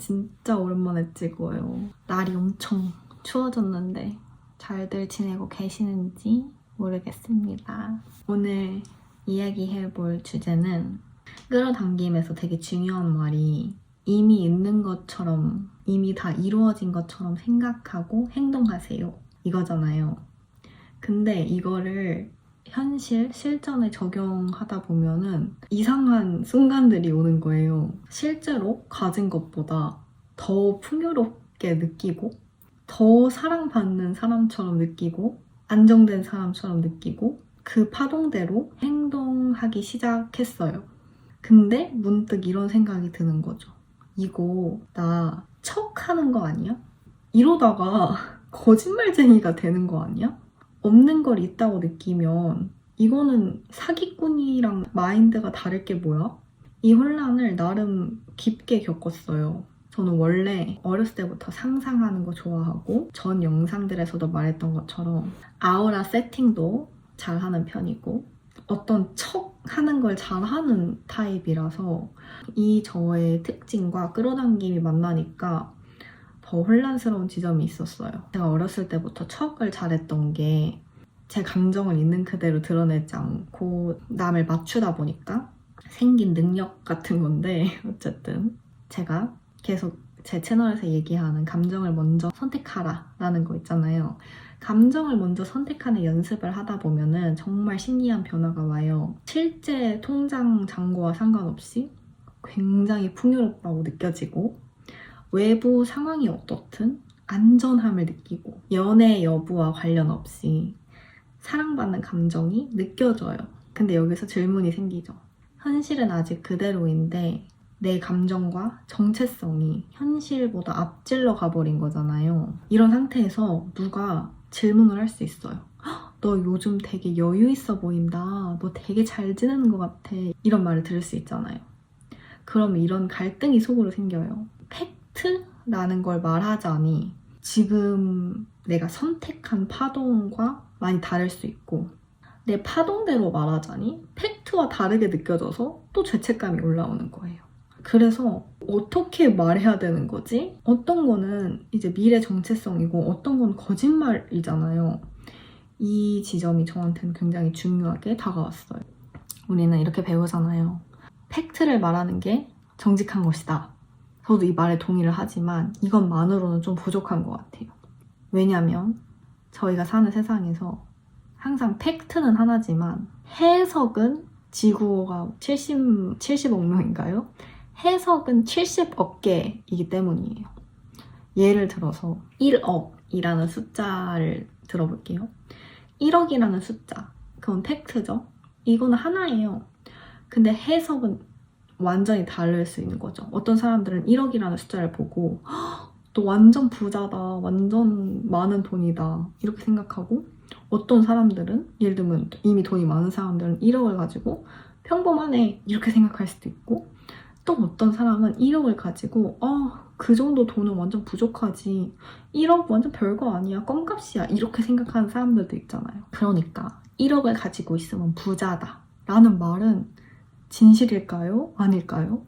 진짜 오랜만에 찍어요. 날이 엄청 추워졌는데 잘들 지내고 계시는지 모르겠습니다. 오늘 이야기해볼 주제는 끌어당김에서 되게 중요한 말이 이미 있는 것처럼 이미 다 이루어진 것처럼 생각하고 행동하세요. 이거잖아요. 근데 이거를 현실, 실전에 적용하다 보면은 이상한 순간들이 오는 거예요. 실제로 가진 것보다 더 풍요롭게 느끼고, 더 사랑받는 사람처럼 느끼고, 안정된 사람처럼 느끼고, 그 파동대로 행동하기 시작했어요. 근데 문득 이런 생각이 드는 거죠. 이거 나 척 하는 거 아니야? 이러다가 거짓말쟁이가 되는 거 아니야? 없는 걸 있다고 느끼면 이거는 사기꾼이랑 마인드가 다를 게 뭐야? 이 혼란을 나름 깊게 겪었어요. 저는 원래 어렸을 때부터 상상하는 거 좋아하고 전 영상들에서도 말했던 것처럼 아우라 세팅도 잘하는 편이고 어떤 척 하는 걸 잘하는 타입이라서 이 저의 특징과 끌어당김이 만나니까 더 혼란스러운 지점이 있었어요. 제가 어렸을 때부터 척을 잘했던 게 제 감정을 있는 그대로 드러내지 않고 남을 맞추다 보니까 생긴 능력 같은 건데 어쨌든 제가 계속 제 채널에서 얘기하는 감정을 먼저 선택하라 라는 거 있잖아요. 감정을 먼저 선택하는 연습을 하다 보면은 정말 신기한 변화가 와요. 실제 통장 잔고와 상관없이 굉장히 풍요롭다고 느껴지고 외부 상황이 어떻든 안전함을 느끼고 연애 여부와 관련 없이 사랑받는 감정이 느껴져요. 근데 여기서 질문이 생기죠. 현실은 아직 그대로인데 내 감정과 정체성이 현실보다 앞질러 가버린 거잖아요. 이런 상태에서 누가 질문을 할 수 있어요. "헉, 너 요즘 되게 여유 있어 보인다. 너 되게 잘 지내는 것 같아. 이런 말을 들을 수 있잖아요. 그러면 이런 갈등이 속으로 생겨요. 팩트라는 걸 말하자니 지금 내가 선택한 파동과 많이 다를 수 있고 내 파동대로 말하자니 팩트와 다르게 느껴져서 또 죄책감이 올라오는 거예요. 그래서 어떻게 말해야 되는 거지? 어떤 거는 이제 미래 정체성이고 어떤 건 거짓말이잖아요. 이 지점이 저한테는 굉장히 중요하게 다가왔어요. 우리는 이렇게 배우잖아요. 팩트를 말하는 게 정직한 것이다. 저도 이 말에 동의를 하지만 이것만으로는 좀 부족한 것 같아요. 왜냐면 저희가 사는 세상에서 항상 팩트는 하나지만 해석은 지구가 70, 70억 명인가요? 해석은 70억 개이기 때문이에요. 예를 들어서 1억이라는 숫자를 들어볼게요. 1억이라는 숫자. 그건 팩트죠. 이거는 하나예요. 근데 해석은 완전히 다를 수 있는 거죠. 어떤 사람들은 1억이라는 숫자를 보고 "헉, 너 완전 부자다. 완전 많은 돈이다. 이렇게 생각하고 어떤 사람들은 예를 들면 이미 돈이 많은 사람들은 1억을 가지고 평범하네. 이렇게 생각할 수도 있고 또 어떤 사람은 1억을 가지고 아, 그 정도 돈은 완전 부족하지. 1억 완전 별거 아니야. 껌값이야. 이렇게 생각하는 사람들도 있잖아요. 그러니까 1억을 가지고 있으면 부자다. 라는 말은 진실일까요? 아닐까요?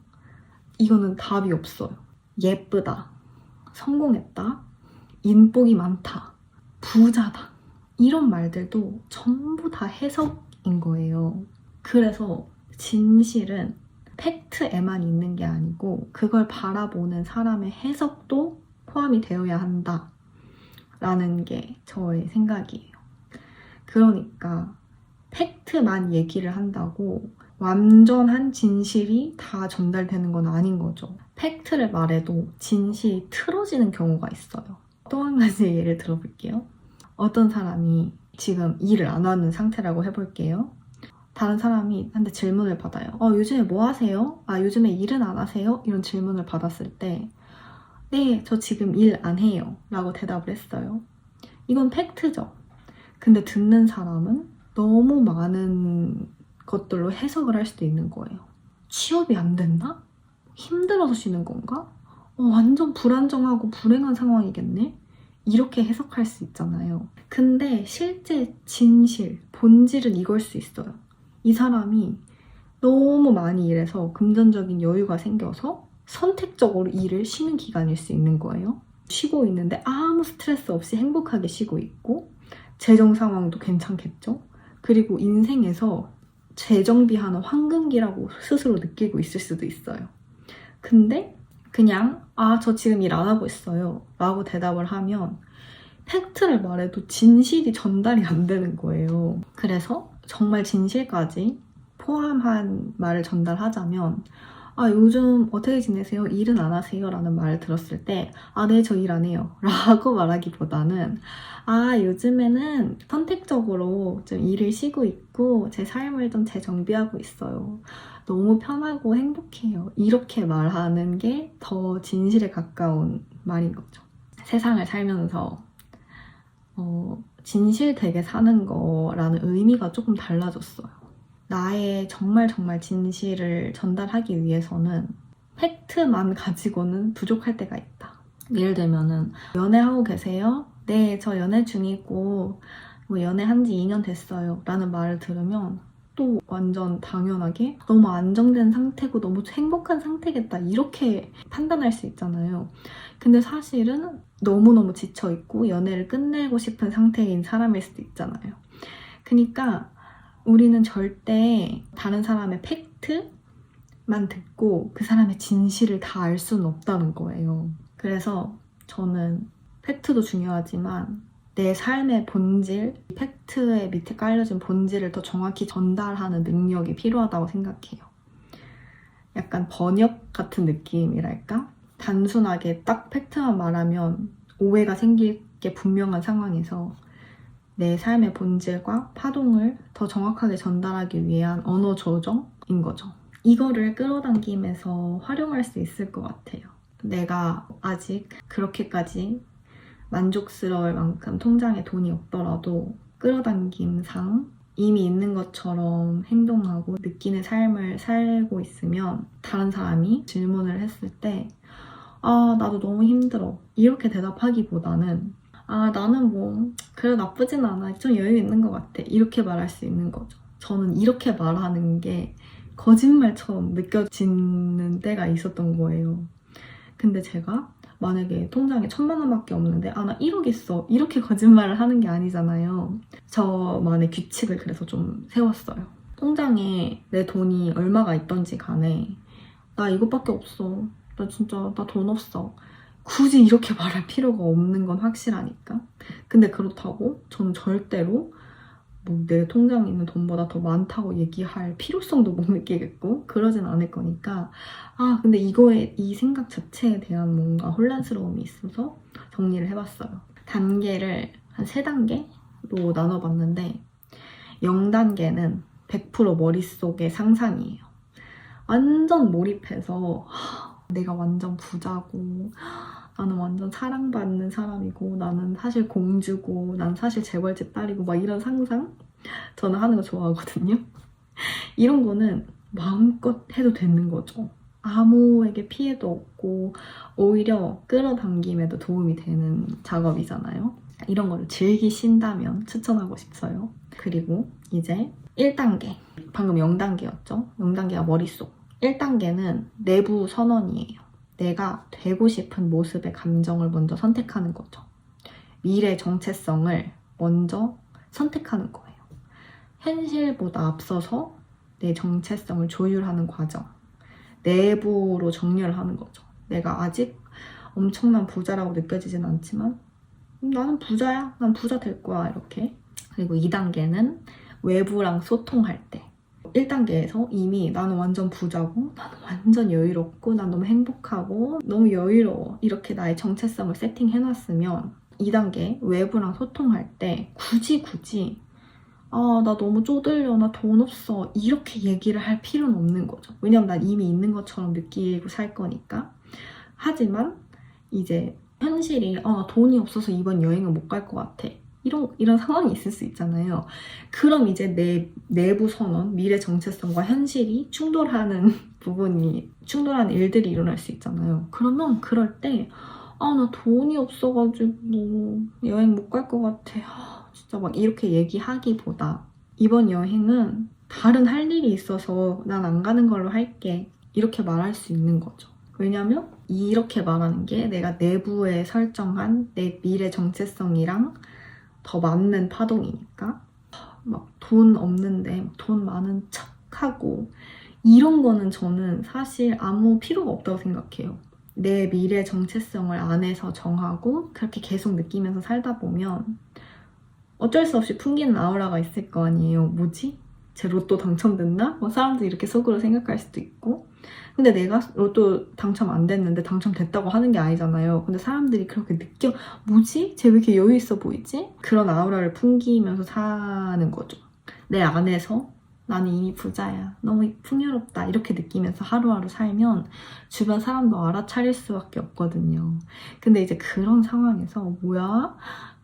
이거는 답이 없어요. 예쁘다. 성공했다. 인복이 많다. 부자다. 이런 말들도 전부 다 해석인 거예요. 그래서 진실은 팩트에만 있는 게 아니고 그걸 바라보는 사람의 해석도 포함이 되어야 한다. 라는 게 저의 생각이에요. 그러니까 팩트만 얘기를 한다고 완전한 진실이 다 전달되는 건 아닌 거죠. 팩트를 말해도 진실이 틀어지는 경우가 있어요. 또 한 가지 예를 들어볼게요. 어떤 사람이 지금 일을 안 하는 상태라고 해볼게요. 다른 사람이 한테 질문을 받아요. 어, 요즘에 뭐 하세요? 아, 요즘에 일은 안 하세요? 이런 질문을 받았을 때, 네, 저 지금 일 안 해요. 라고 대답을 했어요. 이건 팩트죠. 근데 듣는 사람은 너무 많은 것들로 해석을 할 수도 있는 거예요. 취업이 안 됐나? 힘들어서 쉬는 건가? 어, 완전 불안정하고 불행한 상황이겠네? 이렇게 해석할 수 있잖아요. 근데 실제 진실, 본질은 이걸 수 있어요. 이 사람이 너무 많이 일해서 금전적인 여유가 생겨서 선택적으로 일을 쉬는 기간일 수 있는 거예요. 쉬고 있는데 아무 스트레스 없이 행복하게 쉬고 있고 재정 상황도 괜찮겠죠. 그리고 인생에서 재정비하는 황금기라고 스스로 느끼고 있을 수도 있어요. 근데 그냥 아 저 지금 일 안 하고 있어요 라고 대답을 하면 팩트를 말해도 진실이 전달이 안 되는 거예요. 그래서 정말 진실까지 포함한 말을 전달하자면 아 요즘 어떻게 지내세요? 일은 안 하세요? 라는 말을 들었을 때 아 네 저 일 안 해요. 라고 말하기보다는 아 요즘에는 선택적으로 좀 일을 쉬고 있고 제 삶을 좀 재정비하고 있어요. 너무 편하고 행복해요. 이렇게 말하는 게 더 진실에 가까운 말인 거죠. 세상을 살면서 어, 진실되게 사는 거라는 의미가 조금 달라졌어요 나의 정말 정말 진실을 전달하기 위해서는 팩트만 가지고는 부족할 때가 있다. 예를 들면은 연애하고 계세요? 네, 저 연애 중이고 뭐 연애한 지 2년 됐어요. 라는 말을 들으면 또 완전 당연하게 너무 안정된 상태고 너무 행복한 상태겠다. 이렇게 판단할 수 있잖아요. 근데 사실은 너무너무 지쳐있고 연애를 끝내고 싶은 상태인 사람일 수도 있잖아요. 그러니까 우리는 절대 다른 사람의 팩트만 듣고 그 사람의 진실을 다 알 수는 없다는 거예요. 그래서 저는 팩트도 중요하지만 내 삶의 본질, 팩트의 밑에 깔려진 본질을 더 정확히 전달하는 능력이 필요하다고 생각해요. 약간 번역 같은 느낌이랄까? 단순하게 딱 팩트만 말하면 오해가 생길 게 분명한 상황에서 내 삶의 본질과 파동을 더 정확하게 전달하기 위한 언어 조정인 거죠. 이거를 끌어당기면서 활용할 수 있을 것 같아요. 내가 아직 그렇게까지 만족스러울 만큼 통장에 돈이 없더라도 끌어당김상 이미 있는 것처럼 행동하고 느끼는 삶을 살고 있으면 다른 사람이 질문을 했을 때 아, 나도 너무 힘들어. 이렇게 대답하기보다는 아, 나는 뭐, 그래, 나쁘진 않아. 좀 여유 있는 것 같아. 이렇게 말할 수 있는 거죠. 저는 이렇게 말하는 게 거짓말처럼 느껴지는 때가 있었던 거예요. 근데 제가 만약에 통장에 천만 원밖에 없는데, 아, 나 1억 있어. 이렇게 거짓말을 하는 게 아니잖아요. 저만의 규칙을 그래서 좀 세웠어요. 통장에 내 돈이 얼마가 있던지 간에, 나 이것밖에 없어. 나 진짜, 나 돈 없어. 굳이 이렇게 말할 필요가 없는 건 확실하니까. 근데 그렇다고 저는 절대로 뭐 내 통장에 있는 돈보다 더 많다고 얘기할 필요성도 못 느끼겠고 그러진 않을 거니까 아 근데 이거에 이 생각 자체에 대한 뭔가 혼란스러움이 있어서 정리를 해봤어요. 단계를 한 세 단계로 나눠봤는데 0단계는 100% 머릿속의 상상이에요. 완전 몰입해서 하, 내가 완전 부자고 나는 완전 사랑받는 사람이고 나는 사실 공주고 난 사실 재벌집 딸이고 막 이런 상상 저는 하는 거 좋아하거든요. 이런 거는 마음껏 해도 되는 거죠. 아무에게 피해도 없고 오히려 끌어당김에도 도움이 되는 작업이잖아요. 이런 거를 즐기신다면 추천하고 싶어요. 그리고 이제 1단계. 방금 0단계였죠? 0단계가 머릿속. 1단계는 내부 선언이에요. 내가 되고 싶은 모습의 감정을 먼저 선택하는 거죠. 미래 정체성을 먼저 선택하는 거예요. 현실보다 앞서서 내 정체성을 조율하는 과정. 내부로 정리를 하는 거죠. 내가 아직 엄청난 부자라고 느껴지진 않지만 음, 나는 부자야. 난 부자 될 거야. 이렇게. 그리고 2단계는 외부랑 소통할 때. 1단계에서 이미 나는 완전 부자고 나는 완전 여유롭고 난 너무 행복하고 너무 여유로워. 이렇게 나의 정체성을 세팅해놨으면 2단계 외부랑 소통할 때 굳이 굳이 아 나 너무 쪼들려. 나 돈 없어. 이렇게 얘기를 할 필요는 없는 거죠. 왜냐면 난 이미 있는 것처럼 느끼고 살 거니까. 하지만 이제 현실이 아 돈이 없어서 이번 여행은 못 갈 것 같아 이런, 이런 상황이 있을 수 있잖아요. 그럼 이제 내 내부 선언, 미래 정체성과 현실이 충돌하는 부분이, 충돌하는 일들이 일어날 수 있잖아요. 그러면 그럴 때, 아, 나 돈이 없어가지고 여행 못 갈 것 같아. 아, 진짜 막 이렇게 얘기하기보다 이번 여행은 다른 할 일이 있어서 난 안 가는 걸로 할게. 이렇게 말할 수 있는 거죠. 왜냐면 이렇게 말하는 게 내가 내부에 설정한 내 미래 정체성이랑 더 맞는 파동이니까 막 돈 없는데 돈 많은 척하고 이런 거는 저는 사실 아무 필요가 없다고 생각해요. 내 미래 정체성을 안에서 정하고 그렇게 계속 느끼면서 살다 보면 어쩔 수 없이 풍기는 아우라가 있을 거 아니에요. 뭐지? 제 로또 당첨됐나? 뭐 사람들이 이렇게 속으로 생각할 수도 있고 근데 내가 로또 당첨 안 됐는데 당첨됐다고 하는 게 아니잖아요. 근데 사람들이 그렇게 느껴 뭐지? 쟤 왜 이렇게 여유 있어 보이지? 그런 아우라를 풍기면서 사는 거죠. 내 안에서 나는 이미 부자야. 너무 풍요롭다. 이렇게 느끼면서 하루하루 살면 주변 사람도 알아차릴 수밖에 없거든요. 근데 이제 그런 상황에서 뭐야?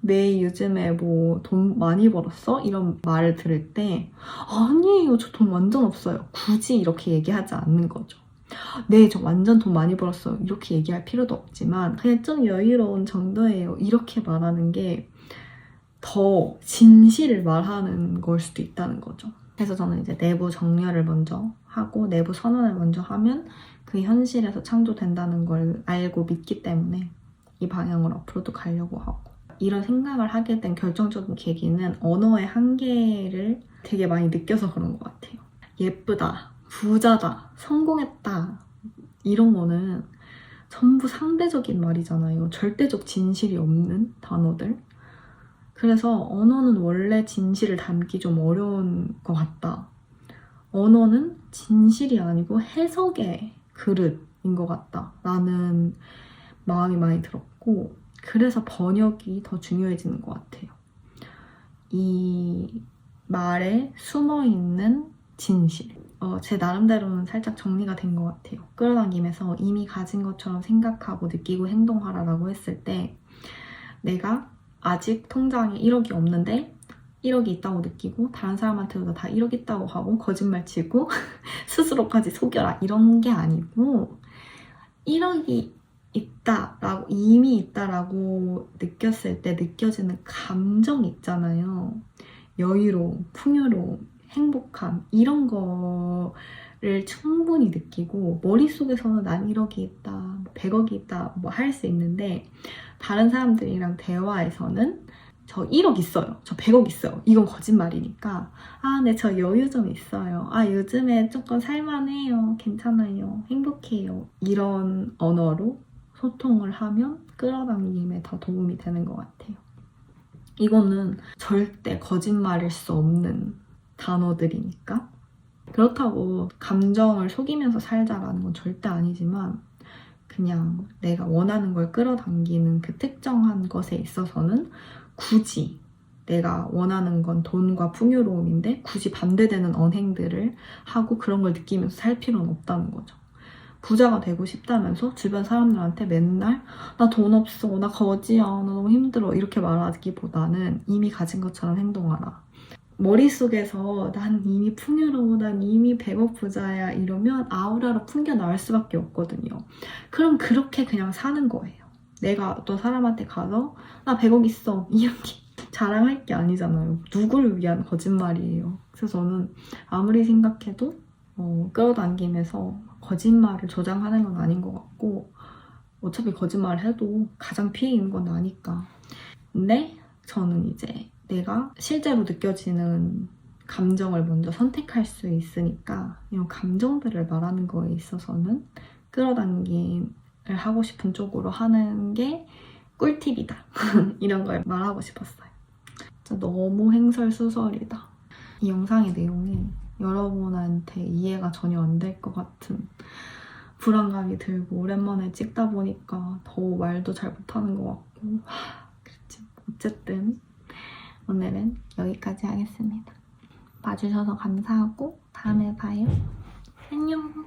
내 요즘에 뭐 돈 많이 벌었어? 이런 말을 들을 때 아니에요. 저 돈 완전 없어요. 굳이 이렇게 얘기하지 않는 거죠. 네, 저 완전 돈 많이 벌었어요. 이렇게 얘기할 필요도 없지만 그냥 좀 여유로운 정도예요. 이렇게 말하는 게 더 진실을 말하는 걸 수도 있다는 거죠. 그래서 저는 이제 내부 정렬을 먼저 하고 내부 선언을 먼저 하면 그 현실에서 창조된다는 걸 알고 믿기 때문에 이 방향으로 앞으로도 가려고 하고 이런 생각을 하게 된 결정적인 계기는 언어의 한계를 되게 많이 느껴서 그런 것 같아요. 예쁘다, 부자다, 성공했다 이런 거는 전부 상대적인 말이잖아요. 절대적 진실이 없는 단어들. 그래서 언어는 원래 진실을 담기 좀 어려운 것 같다. 언어는 진실이 아니고 해석의 그릇인 것 같다. 라는 마음이 많이 들었고, 그래서 번역이 더 중요해지는 것 같아요. 이 말에 숨어 있는 진실. 어, 제 나름대로는 살짝 정리가 된 것 같아요. 끌어당기면서 이미 가진 것처럼 생각하고 느끼고 행동하라라고 했을 때 내가 아직 통장에 1억이 없는데 1억이 있다고 느끼고 다른 사람한테도 다 1억 있다고 하고 거짓말 치고 스스로까지 속여라 이런 게 아니고 1억이 있다라고 이미 있다라고 느꼈을 때 느껴지는 감정 있잖아요. 여유로움, 풍요로움, 행복함 이런 거를 충분히 느끼고 머릿속에서는 난 1억이 있다, 100억이 있다 뭐 할 수 있는데 다른 사람들이랑 대화에서는 저 1억 있어요. 저 100억 있어요. 이건 거짓말이니까. 아, 네, 저 여유 좀 있어요. 아, 요즘에 조금 살만해요. 괜찮아요. 행복해요. 이런 언어로 소통을 하면 끌어당김에 더 도움이 되는 것 같아요. 이거는 절대 거짓말일 수 없는 단어들이니까. 그렇다고 감정을 속이면서 살자라는 건 절대 아니지만 그냥 내가 원하는 걸 끌어당기는 그 특정한 것에 있어서는 굳이 내가 원하는 건 돈과 풍요로움인데 굳이 반대되는 언행들을 하고 그런 걸 느끼면서 살 필요는 없다는 거죠. 부자가 되고 싶다면서 주변 사람들한테 맨날 나 돈 없어, 나 거지야, 나 너무 힘들어 이렇게 말하기보다는 이미 가진 것처럼 행동하라. 머릿속에서 난 이미 풍요로워, 난 이미 100억 부자야 이러면 아우라로 풍겨 나올 수밖에 없거든요. 그럼 그렇게 그냥 사는 거예요. 내가 또 사람한테 가서 나 100억 있어 이렇게 자랑할 게 아니잖아요. 누구를 위한 거짓말이에요. 그래서 저는 아무리 생각해도 어, 끌어당기면서 거짓말을 조장하는 건 아닌 것 같고 어차피 거짓말을 해도 가장 피해 있는 건 나니까. 근데 저는 이제 내가 실제로 느껴지는 감정을 먼저 선택할 수 있으니까 이런 감정들을 말하는 거에 있어서는 끌어당김을 하고 싶은 쪽으로 하는 게 꿀팁이다. 이런 걸 말하고 싶었어요. 진짜 너무 횡설수설이다. 이 영상의 내용이 여러분한테 이해가 전혀 안 될 것 같은 불안감이 들고 오랜만에 찍다 보니까 더 말도 잘 못하는 것 같고 그렇지 어쨌든 오늘은 여기까지 하겠습니다. 봐주셔서 감사하고 다음에 봐요. 안녕